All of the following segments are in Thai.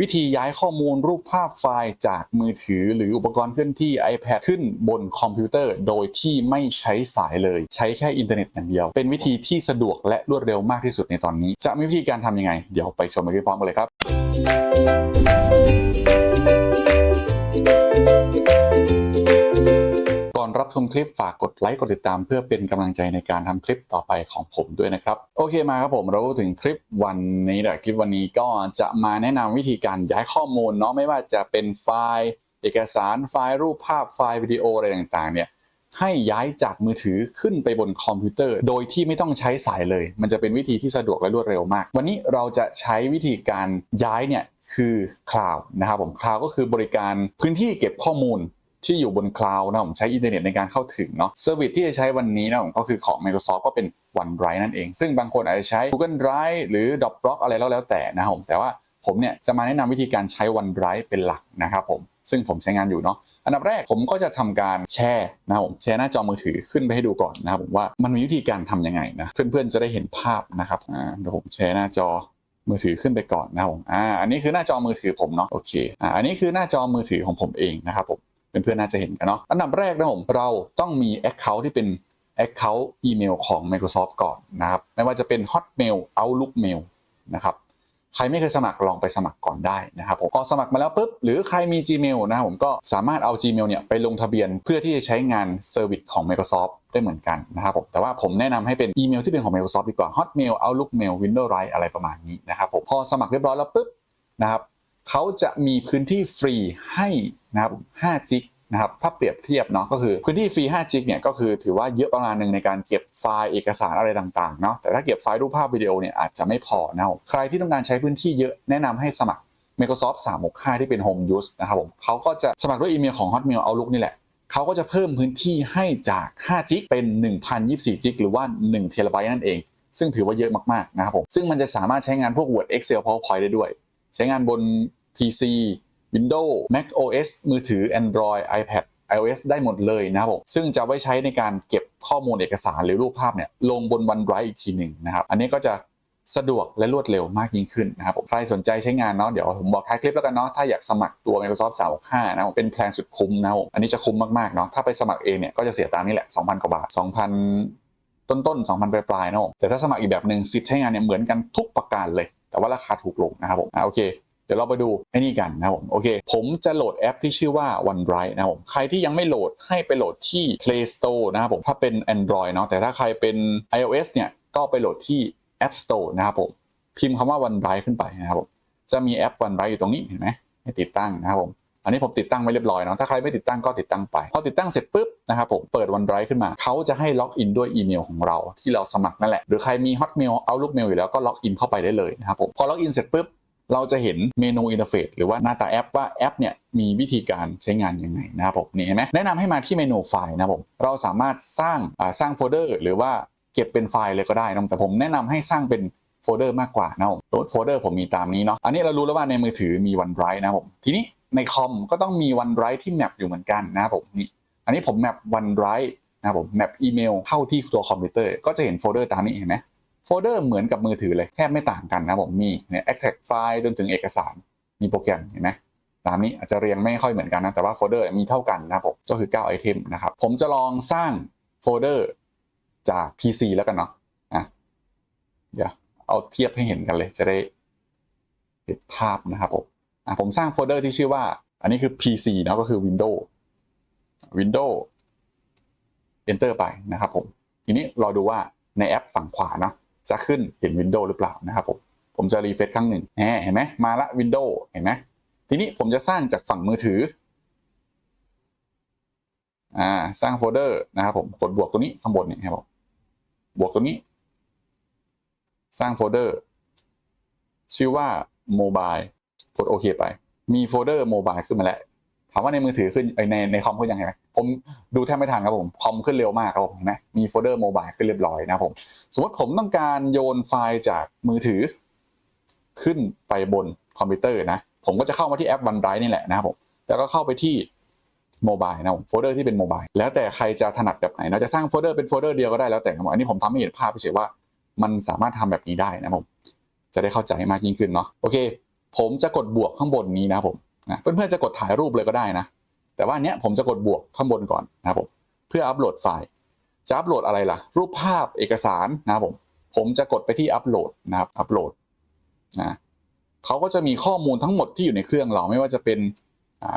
วิธีย้ายข้อมูลรูปภาพไฟล์จากมือถือ หรืออุปกรณ์เคลื่อนที่ iPad ขึ้นบนคอมพิวเตอร์ โดยที่ไม่ใช้สายเลย ใช้แค่อินเทอร์เน็ตอย่างเดียว เป็นวิธีที่สะดวกและรวดเร็วมากที่สุดในตอนนี้ จะมีวิธีการทำยังไง เดี๋ยวไปชมไปพร้อมกันเลยครับ ชมคลิปฝากกดไลค์กดติดตามเพื่อเป็นกำลังใจในการทำคลิปต่อไปของผมด้วยนะครับ โอเคมาครับผมเราถึงคลิปวันนี้เดี๋ยวคลิปวันนี้ก็จะมาแนะนำวิธีการย้ายข้อมูลเนาะไม่ว่าจะเป็นไฟล์ เอกสารไฟล์รูปภาพไฟล์วิดีโออะไรต่างๆเนี่ยให้ย้ายจากมือถือขึ้นไปบนคอมพิวเตอร์ โดยที่ไม่ต้องใช้สายเลย มันจะเป็นวิธีที่สะดวกและรวดเร็วมาก วันนี้เราจะใช้วิธีการย้ายเนี่ยคือคลาวด์นะครับผมคลาวด์ก็คือบริการพื้นที่เก็บข้อมูล ที่อยู่บนคลาวด์นะผมใช้อินเทอร์เน็ตในการเข้าถึงเนาะเซอร์วิสที่จะใช้วันนี้นะผมก็คือของ Microsoft ก็เป็น OneDrive นั่นเอง ซึ่งบางคนอาจจะใช้ Google Drive หรือ Dropbox อะไรแล้วแล้วแต่นะครับผมแต่ว่าผมเนี่ยจะมาแนะนำวิธีการใช้ OneDrive เป็นหลักนะครับผมซึ่งผมใช้งานอยู่เนาะอันดับแรกผมก็จะทำการแชร์นะครับผมแชร์หน้าจอมือถือขึ้นไปให้ดูก่อนนะครับผมว่ามันมีวิธีการทำยังไงนะเพื่อนๆจะได้เห็นภาพนะครับอ่าเดี๋ยวผมแชร์หน้าจอมือถือขึ้นไปก่อนนะครับผมอ่าอันนี้คือหน้าจอมือถือผมเนาะโอเคอ่าอันนี้คือหน้าจอมือถือของผมเองนะครับผม เพื่อนๆน่าจะเห็นกันเนาะอันดับแรกนะผมเราต้องมี Account ที่เป็น Account อีเมลของ Microsoft ก่อนนะครับไม่ว่าจะเป็น Hotmail Outlook Mail นะครับใครไม่เคยสมัครลองไปสมัครก่อนได้นะครับผมพอสมัครมาแล้วปุ๊บหรือใครมี Gmail นะผมก็สามารถเอา Gmail เนี่ยไปลงทะเบียนเพื่อที่จะใช้งานเซอร์วิสของ Microsoft ได้เหมือนกันนะครับผมแต่ว่าผมแนะนำให้เป็นอีเมลที่เป็นของ Microsoft ดีกว่า Hotmail Outlook Mail Windows Drive อะไรประมาณนี้นะครับผมพอสมัครเรียบร้อยแล้วปุ๊บนะครับ เขาจะมีพื้นที่ฟรีให้นะครับ5 g ิกนะครับถ้าเปรียบเทียบเนาะก็คือพื้นที่ฟรี5 g ิกเนี่ยก็คือถือว่าเยอะประมาณหนึ่งในการเก็บไฟล์เอกสารอะไรต่างๆเนาะแต่ถ้าเก็บไฟล์รูปภาพวิดีโอเนี่ยอาจจะไม่พอนะใครที่ต้องการใช้พื้นที่เยอะแนะนำให้สมัคร Microsoft 365 ที่เป็น Home Use นะครับผมเขาก็จะสมัครด้วยอีเมลของ Hotmail Outlook นี่แหละเขาก็จะเพิ่มพื้นที่ให้จาก5 g ิกเป็น1,024 g ิกหรือว่า1เทราไบต์นั่นเอง ซึ่งถือว่าเยอะมากๆนะครับผมซึ่งมันจะสามารถใช้งานพวก Word Excel PowerPoint ได้ด้วย ใช้งานบน PC Windows Mac OS มือถือ Android iPad iOS ได้หมดเลยนะครับผมซึ่งจะไว้ใช้ในการเก็บข้อมูลเอกสารหรือรูปภาพเนี่ยลงบน OneDrive อีกทีหนึ่งนะครับ อันนี้ก็จะสะดวกและรวดเร็วมากยิ่งขึ้นนะครับผมใครสนใจใช้งานเนาะเดี๋ยวผมบอกท้ายคลิปแล้วกันเนาะถ้าอยากสมัครตัว Microsoft 365 นะครับเป็นแพลนสุดคุ้มนะครับผมอันนี้จะคุ้มมากๆเนาะถ้าไปสมัครเองเนี่ยก็จะเสียตามนี้แหละ 2,000 กว่าบาท 2,000 ต้นๆ 2,000 ปลายๆนะผมแต่ถ้าสมัครอีกแบบหนึ่งสิทธิ์ใช้งานเนี่ยเหมือนกันทุกประการเลย แต่ว่าราคาถูกลงนะครับผมอะโอเค ดี๋ยวเราไปดูไอ้นี่กันนะครับผมโอเค ผมจะโหลดแอปที่ชื่อว่า OneDrive นะครับผมใครที่ยังไม่โหลดให้ไปโหลดที่ Play Store นะครับผมถ้าเป็น Android เนาะแต่ถ้าใครเป็น iOS เนี่ยก็ไปโหลดที่ App Store นะครับผมพิมพ์คำว่า OneDrive ขึ้นไปนะครับผมจะมีแอป OneDrive อยู่ตรงนี้เห็นไหมให้ติดตั้งนะครับผมอันนี้ผมติดตั้งไว้เรียบร้อยเนาะถ้าใครไม่ติดตั้งก็ติดตั้งไป พอติดตั้งเสร็จปุ๊บนะครับผมเปิด OneDrive ขึ้นมา เขาจะให้ล็อกอินด้วยอีเมลของเราที่เราสมัครนั่นแหละ หรือใครมี Hotmail Outlook Mail อยู่แล้วก็ล็อกอินเข้าไปได้เลยนะครับผมพอล็อกอินเสร็จปุ๊บ เราจะเห็นเมนูอินเทอร์เฟซหรือว่าหน้าตาแอปว่าแอปเนี่ยมีวิธีการใช้งานยังไงนะครับผมนี่เห็นไหมแนะนำให้มาที่เมนูไฟล์นะครับผมเราสามารถสร้างสร้างโฟลเดอร์หรือว่าเก็บเป็นไฟล์เลยก็ได้นะแต่ผมแนะนำให้สร้างเป็นโฟลเดอร์มากกว่านะครับผมโฟลเดอร์ผมมีตามนี้เนาะอันนี้เรารู้แล้วว่าในมือถือมี OneDrive นะครับผมทีนี้ในคอมก็ต้องมี OneDrive ที่แมปอยู่เหมือนกันนะครับผมนี่อันนี้ผมแมป OneDrive นะครับผมแมปอีเมลเข้าที่ตัวคอมพิวเตอร์ก็จะเห็นโฟลเดอร์ตามนี้เห็นไหม ฟลเดอร์เหมือนกับมือถือเลยแทบไม่ต่างกันนะผมมีเนี่ย extract ไฟล์จนถึงเอกสารมีโปรแกรมเห็นไหมตามนี้อาจจะเรียงไม่ค่อยเหมือนกันนะแต่ว่าโฟลเดอร์มีเท่ากันนะผมก็คือ9ไอเทมนะครับผมจะลองสร้างโฟลเดอร์จาก PC แล้วกันเนาะอะเดี๋ยวเอาเทียบให้เห็นกันเลยจะได้เห็นภาพนะครับผมอะผมสร้างโฟลเดอร์ที่ชื่อว่า อันนี้คือ PC เนาะก็คือ Windows Windows Enter ไปนะครับผมทีนี้เราดูว่าในแอปฝั่งขวาเนาะ จะขึ้นเห็น Windows หรือเปล่านะครับผมผมจะรีเฟซครั้งหนึ่งแหมเห็นไหมมาละ Windows เห็นไหมทีนี้ผมจะสร้างจากฝั่งมือถืออ่าสร้างโฟลเดอร์นะครับผมกดบวกตัวนี้ข้างบนนี่ครับผมบวกตัวนี้ สร้างโฟลเดอร์ชื่อว่า Mobile กดโอเคไป มีโฟลเดอร์ Mobile ขึ้นมาแล้ว ถามว่าในมือถือขึ้นในในคอมขึ้นยังไงไหมผมดูแทบไม่ทันครับผมคอมขึ้นเร็วมากครับผมเห็นไหมมีโฟลเดอร์โมบายขึ้นเรียบร้อยนะผมสมมติผมต้องการโยนไฟล์จากมือถือ ขึ้นไปบนคอมพิวเตอร์นะผมก็จะเข้ามาที่แอป OneDrive นี่แหละนะครับผมแล้วก็เข้าไปที่โมบายนะผมโฟลเดอร์ที่เป็นโมบายแล้วแต่ใครจะถนัดแบบไหนนะจะสร้างโฟลเดอร์เป็นโฟลเดอร์เดียวก็ได้แล้วแต่ครับผมอันนี้ผมทำให้เห็นภาพเฉยว่า มันสามารถทำแบบนี้ได้นะผมจะได้เข้าใจมากยิ่งขึ้นเนาะโอเค ผมจะกดบวกข้างบนนี้นะผม นะเพื่อนๆจะกดถ่ายรูปเลยก็ได้นะ แต่ว่าอันเนี้ยผมจะกดบวกข้างบนก่อนนะครับผมเพื่ออัปโหลดไฟล์จะอัปโหลดอะไรล่ะ รูปภาพเอกสารนะครับผมผมจะกดไปที่อัปโหลดนะครับอัปโหลดนะเขาก็จะมีข้อมูลทั้งหมดที่อยู่ในเครื่องเราไม่ว่าจะเป็น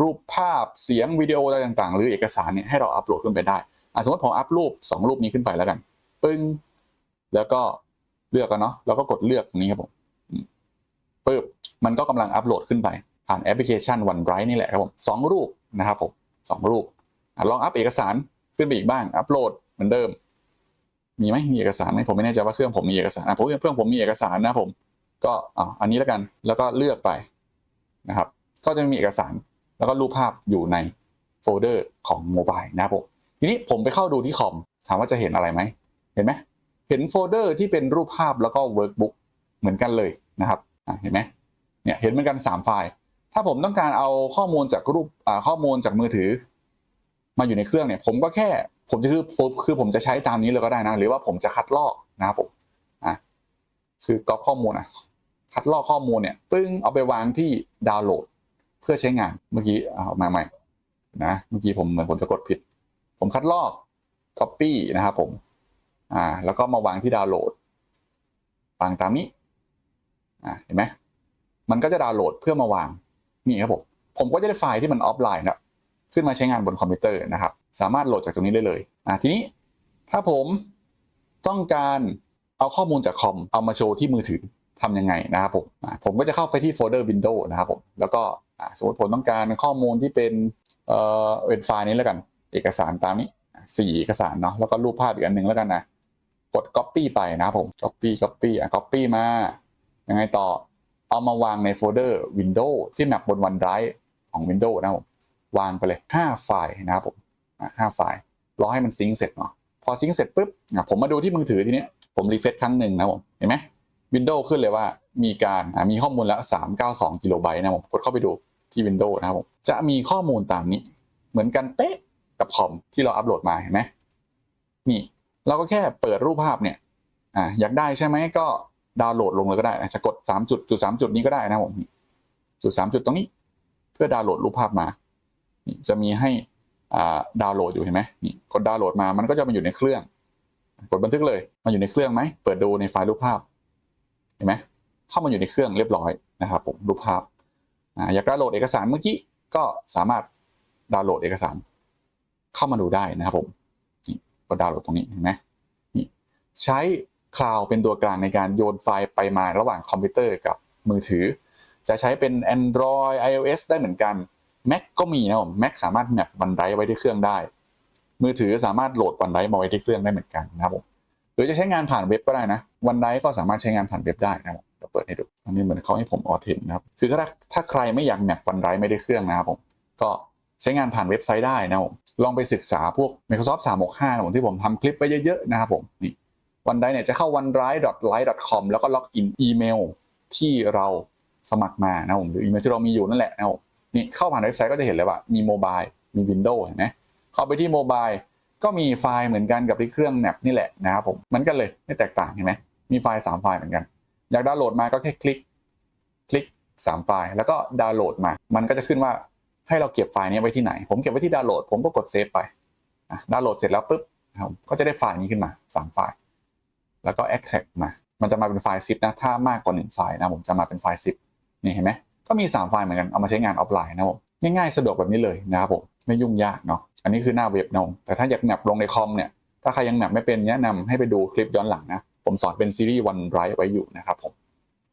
รูปภาพเสียงวิดีโออะไรต่างๆ หรือเอกสารเนี่ยให้เราอัปโหลดขึ้นไปได้สมมติผมอัปรูปสองรูปนี้ขึ้นไปแล้วกัน ปึ้ง แล้วก็เลือกกันเนาะแล้วก็กดเลือกตรงนี้ครับผมอืมปึ๊บมันก็กำลังอัปโหลดขึ้นไป ผ่านแอปพลิเคชัน OneDrive นี่แหละครับผมสองรูปนะครับผมสองรูปลองอัปเอกสารขึ้นไปอีกบ้าง อัปโหลดเหมือนเดิม มีไหมมีเอกสารไหมผมไม่แน่ใจว่าเครื่องผมมีเอกสารอะผมเครื่องผมมีเอกสารนะผม ก็อะอันนี้แล้วกันแล้วก็เลือกไปนะครับ ก็จะมีเอกสารแล้วก็รูปภาพอยู่ในโฟลเดอร์ของโมบายนะครับผมทีนี้ผมไปเข้าดูที่คอมถามว่าจะเห็นอะไรไหมเห็นไหมเห็นโฟลเดอร์ที่เป็นรูปภาพแล้วก็เวิร์กบุ๊กเหมือนกันเลยนะครับเห็นไหมเนี่ยเห็นเหมือนกัน 3 ไฟล์ ถ้าผมต้องการเอาข้อมูลจากรูปข้อมูลจากมือถือ มาอยู่ในเครื่องเนี่ย ผมก็แค่ ผมจะคือคือผมจะใช้ตามนี้เลยก็ได้นะ หรือว่าผมจะคัดลอกนะครับผมอะคือก๊อปข้อมูลอะคัดลอกข้อมูลเนี่ยปึ้งเอาไปวางที่ดาวน์โหลด เพื่อใช้งานเมื่อกี้เอามาใหม่นะเมื่อกี้ผมเหมือนผมจะกดผิด ผมคัดลอก Copy นะครับผมอ่าแล้วก็มาวางที่ดาวน์โหลดวางตามนี้อ่าเห็นไหมมันก็จะดาวน์โหลดเพื่อมาวาง นี่ครับผมผมก็จะได้ไฟล์ที่มันออฟไลน์ครับขึ้นมาใช้งานบนคอมพิวเตอร์นะครับ สามารถโหลดจากตรงนี้ได้เลยอ่าทีนี้ถ้าผมต้องการเอาข้อมูลจากคอมเอามาโชว์ที่มือถือทำยังไงนะครับผมผมก็จะเข้าไปที่โฟลเดอร์ Windows นะครับผมแล้วก็สมมติผมต้องการข้อมูลที่เป็นเอ่อเป็นไฟล์นี้แล้วกัน เอกสารตามนี้สี่เอกสารเนาะแล้วก็รูปภาพอีกอันหนึ่งแล้วกันนะกด Copy ไปนะครับผม Copy Copy อะ Copy มายังไงต่อ เอามาวางในโฟลเดอร์ Windows ที่แมปบน OneDrive ของ Windows นะครับผมวางไปเลย 5 ไฟล์นะครับผมอะ5ไฟล์ รอให้มันซิงค์เสร็จเนาะ พอซิงค์เสร็จปุ๊บ ผมมาดูที่มือถือทีนี้ผมรีเฟรชครั้งหนึ่งนะผม เห็นไหม Windows ขึ้นเลยว่ามีการมีข้อมูลแล้ว 392กิโลไบต์นะผม กดเข้าไปดูที่ Windows นะครับผม จะมีข้อมูลตามนี้ เหมือนกันเป๊ะกับคอมที่เราอัปโหลดมา เห็นไหมนี่ เราก็แค่เปิดรูปภาพเนี่ย อ่า อยากได้ใช่ไหมก็ ดาวน์โหลดลงเลยก็ได้นะจะกด3จุดจุด3จุดนี้ก็ได้นะผมจุด3จุดตรงนี้เพื่อดาวน์โหลดรูปภาพมานี่จะมีให้ดาวน์โหลดอยู่เห็นไหมนี่กดดาวน์โหลดมามันก็จะมาอยู่ในเครื่อง กดบันทึกเลยมาอยู่ในเครื่องไหมเปิดดูในไฟล์รูปภาพเห็นไหมเข้ามาอยู่ในเครื่องเรียบร้อยนะครับผมรูปภาพอยากดาวน์โหลดเอกสารเมื่อกี้ก็สามารถดาวน์โหลดเอกสาร เข้ามาดูได้นะครับผมนี่ก็ดาวน์โหลดตรงนี้เห็นไหมนี่ใช้ คลาวเป็นตัวกลางในการโยนไฟล์ไปมาระหว่างคอมพิวเตอร์กับมือถือ จะใช้เป็น Android iOS ได้เหมือนกัน Mac ก็มีนะผม Mac สามารถแมปวันไดไว้ที่เครื่องได้ มือถือสามารถโหลดวันไดมาไว้ที่เครื่องได้เหมือนกันนะครับผมหรือจะใช้งานผ่านเว็บก็ได้นะ วันไดก็สามารถใช้งานผ่านเว็บได้นะครับเดี๋ยวเปิดให้ดูอันนี้เหมือนเขาให้ผมออเทนนะครับคือถ้าถ้าใครไม่อยากแมปวันไดไม่ได้เครื่องนะครับผมก็ใช้งานผ่านเว็บไซต์ได้นะครับผมลองไปศึกษาพวก Microsoft 365นะผมที่ผมทำคลิปไว้เยอะๆนะครับผมนี่ วันไดเนี่ยจะเข้า onedrive.live.com แล้วก็ล็อกอินอีเมลที่เราสมัครมานะผมหรืออีเมลที่เรามีอยู่นั่นแหละนะผมนี่เข้าผ่านเว็บไซต์ก็จะเห็นเลยว่ามีโมบายมี Windows เห็นไหมเข้าไปที่โมบายก็มีไฟล์เหมือนกันกับที่เครื่องแนบนี่แหละนะครับผมเหมือนกันเลยไม่แตกต่างเห็นไหมมีไฟล์3ไฟล์เหมือนกัน อยากดาวน์โหลดมาก็แค่คลิกคลิก3ไฟล์แล้วก็ดาวน์โหลดมา มันก็จะขึ้นว่าให้เราเก็บไฟล์นี้ไว้ที่ไหน ผมเก็บไว้ที่ดาวน์โหลด ผมก็กดเซฟไปดาวน์โหลดเสร็จแล้วปุ๊บนะครับก็จะได้ไฟล์นี้ขึ้นมา3ไฟล์ แล้วก็ extract มา มันจะมาเป็นไฟล์ zip นะ ถ้ามากกว่า1ไฟล์นะผมจะมาเป็นไฟล์ zip นี่เห็นไหมก็มี 3 ไฟล์เหมือนกัน เอามาใช้งานออฟไลน์นะผมง่ายๆ สะดวกแบบนี้เลยนะครับผม ไม่ยุ่งยากเนาะ อันนี้คือหน้าเว็บนะแต่ถ้าอยากแมปลงในคอมเนี่ย ถ้าใครยังแมปไม่เป็นแนะนำให้ไปดูคลิปย้อนหลังนะ ผมสอนเป็นซีรีส์ One Drive ไว้อยู่นะครับผม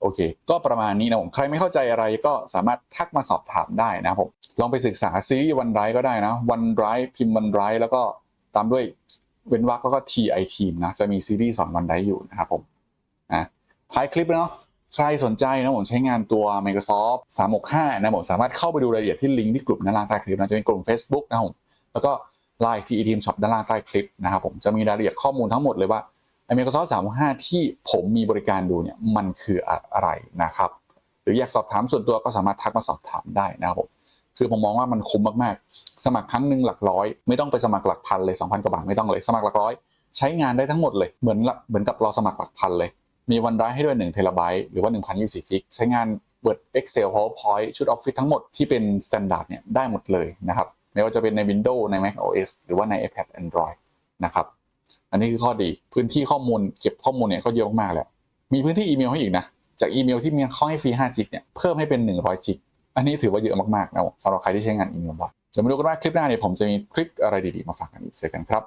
โอเค ก็ประมาณนี้นะผม ใครไม่เข้าใจอะไรก็สามารถทักมาสอบถามได้นะครับผม ลองไปศึกษาซีรีส์ One Drive ก็ได้นะ One Drive พิมพ์ One Drive แล้วก็ตามด้วย เว้นวรรคแล้วก็ TI Team นะจะมีซีรีส์สอน One Drive อยู่นะครับผมอะท้ายคลิปเนาะใครสนใจนะผมใช้งานตัว Microsoft 365 นะผมสามารถเข้าไปดูรายละเอียดที่ลิงก์ที่กลุ่มด้านล่างใต้คลิปนะจะเป็นกลุ่ม Facebook นะผมแล้วก็ Line TE Team Shop ด้านล่างใต้คลิปนะครับผมจะมีรายละเอียดข้อมูลทั้งหมดเลยว่าไอ้ Microsoft 365 ที่ผมมีบริการดูเนี่ยมันคืออะไรนะครับ หรืออยากสอบถามส่วนตัวก็สามารถทักมาสอบถามได้นะครับผม คือผมมองว่ามันคุ้มมากๆ สมัครครั้งหนึ่งหลักร้อย ไม่ต้องไปสมัครหลักพันเลย2,000กว่าบาทไม่ต้องเลยสมัครหลักร้อยใช้งานได้ทั้งหมดเลยเหมือนละเหมือนกับเราสมัครหลักพันเลย มีวันไดรฟ์ให้ด้วย1เทราไบต์หรือว่า1,024จิกใช้งาน Word Excel PowerPoint ชุด Office ทั้งหมดที่เป็น Standard เนี่ยได้หมดเลยนะครับไม่ว่าจะเป็นใน Windows ใน Mac OS หรือว่าใน iPad Android นะครับอันนี้คือข้อดีพื้นที่ข้อมูลเก็บข้อมูลเนี่ยก็เยอะมากๆแล้ว มีพื้นที่อีเมลให้อีกนะ จากอีเมลที่มีเขาให้ฟรี5จิกเนี่ยเพิ่มให้เป็น 100จิก อันนี้ถือว่าเยอะมากๆนะสำหรับใครที่ใช้งานอีเมลบ่อทเดี๋ยวมาดูกันว่าคลิปหน้าเนี่ยผมจะมีทริคอะไรดีๆมาฝากกันอีกเจอกันครับ